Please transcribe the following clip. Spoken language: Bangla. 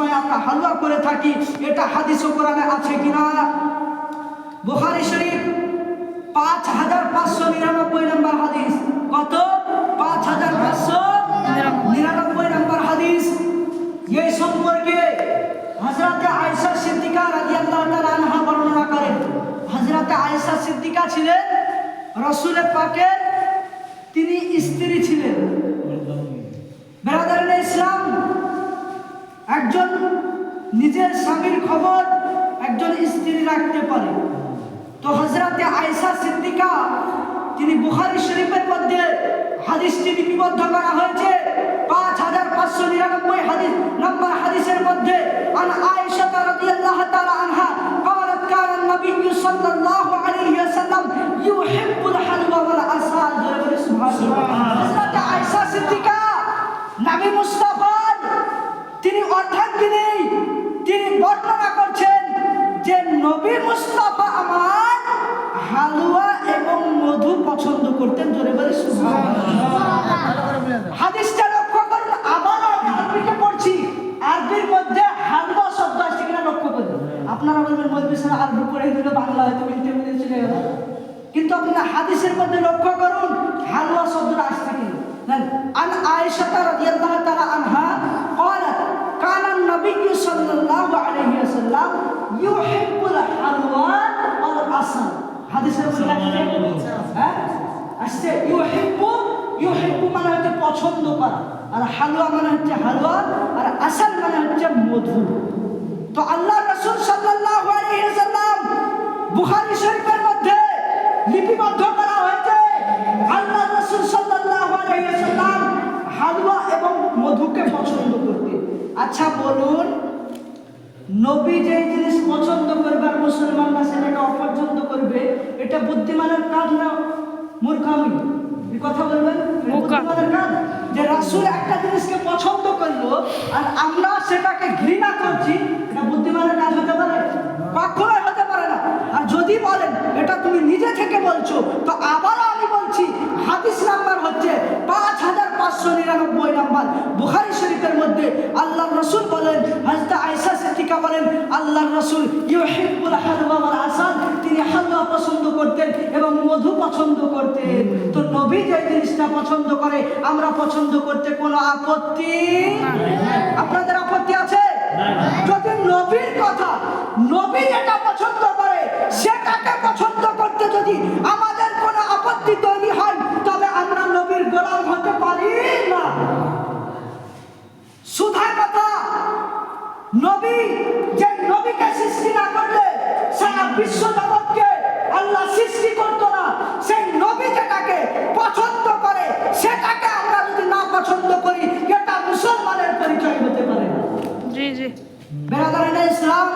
সময় আমরা হালুয়া করে থাকি, এটা হাদিস কোরআনে আছে কিনা? বুখারী শরীফ পাঁচ হাজার পাঁচশো নিরানব্বই নম্বর হাদিস। কত? পাঁচ হাজার পাঁচশো নিরানব্বই নম্বর হাদিস। এই সম্পর্কে হজরতে আয়েশা সিদ্দিকা তাআলা আনহা বর্ণনা করেন। হজরতে আয়েশা সিদ্দিকা ছিলেন রসুলের পাকের তিনি স্ত্রী ছিলেন বেরাদারিন ইসলাম একজন নিজের স্বামীর খবর একজন স্ত্রী রাখতে পারে তো হজরতে আয়েশা সিদ্দিকা তিনি বুখারী শরীফের মধ্যে হাদিসটি লিপিবদ্ধ করা হয়েছে পাঁচ হাজার পাঁচশো নিরানব্বই হাদিস নম্বর হাদিসের মধ্যে আন আয়েশা রাদিয়াল্লাহু তাআলা আনহা قالت كان النبي صلى الله عليه وسلم يحب الحلوى والعسل سبحان الله হযরত আয়েশা সিদ্দিকা নবী মুস্তাফার তিনি তিনি বর্ণনা করছেন যে নবী মুস্তাফা আমার হালুয়া এবং মধু পছন্দ করতেন। জোরে বলে হাদিসটা লক্ষ্য করুন, আবারও আমি আরবিতে পড়ছি। আরবির মধ্যে হালুয়া শব্দ আসছে কিনা লক্ষ্য করুন। আপনারা বলবেন মধ্যে স্যার আরবি পড়ে দিল বাংলা হয়তো মিলতে মিলতে চলে গেল কিন্তু আপনারা হাদিসের মধ্যে লক্ষ্য করুন, হালুয়া শব্দটা আসছে কিনা। আন আয়েশা সাল্লাল্লাহু আলাইহি ওয়াসাল্লাম ইউহিব্বুল হালওয়ান ওয়াল আসাল। হাদিসের মধ্যে আছে হ্যাঁ? আসছে ইউহিব্বু ইউহিব্বু মানে হচ্ছে পছন্দ করা আর হালুয়া মানে হচ্ছে হালুয়া আর আসাল মানে হচ্ছে মধু। তো আল্লাহ রাসূল সাল্লাল্লাহু আলাইহি ওয়াসাল্লাম বুখারী শরীফের মধ্যে লিপিবদ্ধ করা হয়েছে আল্লাহ রাসূল সাল্লাল্লাহু আলাইহি ওয়াসাল্লাম হালুয়া এবং মধুকে পছন্দ করতে আচ্ছা বলুন নবী যে জিনিস পছন্দ করবে আর মুসলমানরা সেটাকে অপছন্দ করবে এটা বুদ্ধিমানের কাজ না? মূর্খামি কথা বলবেন? বুদ্ধিমানের কাজ? যে রাসূল একটা জিনিসকে পছন্দ করল আর আমরা সেটাকে ঘৃণা করছি এটা বুদ্ধিমানের কাজ হতে পারে? কখনোই হতে পারে না। আর যদি বলেন এটা তুমি নিজে থেকে বলছো তো আবারও আমি বলছি হাদিস নাম্বার হচ্ছে পাঁচ হাজার পাঁচশো নিরানব্বই নাম্বার। বুখারী শরীফের মধ্যে আল্লাহ রসুল বলেন হাজরত আয়েশা করেন আল্লাহ রসুল ইউহিব্বুল হালওয়া হালুয়া আসাল তিনি হালুয়া পছন্দ করতেন এবং মধু পছন্দ করতেন। তো নবী যে জিনিসটা পছন্দ করে আমরা পছন্দ করতে কোনো আপত্তি? আপনাদের আপত্তি আছে? যদি নবীর কথা নবী যেটা পছন্দ করে সেটাকে পছন্দ করতে যদি আমাদের কোনো আপত্তি তৈরি হয় তবে আমরা নবীর গোলাম হতে পারি না সুধা কথা নবী যে নবীকে সৃষ্টি না করলে সারা বিশ্ব জগৎকে আল্লাহ সৃষ্টি করতো না। সেই নবী যেটাকে পছন্দ করে সেটাকে আমরা যদি না পছন্দ করি এটা মুসলমানের পরিচয় হতে পারে জি জি। বেড়াদারের ইসলাম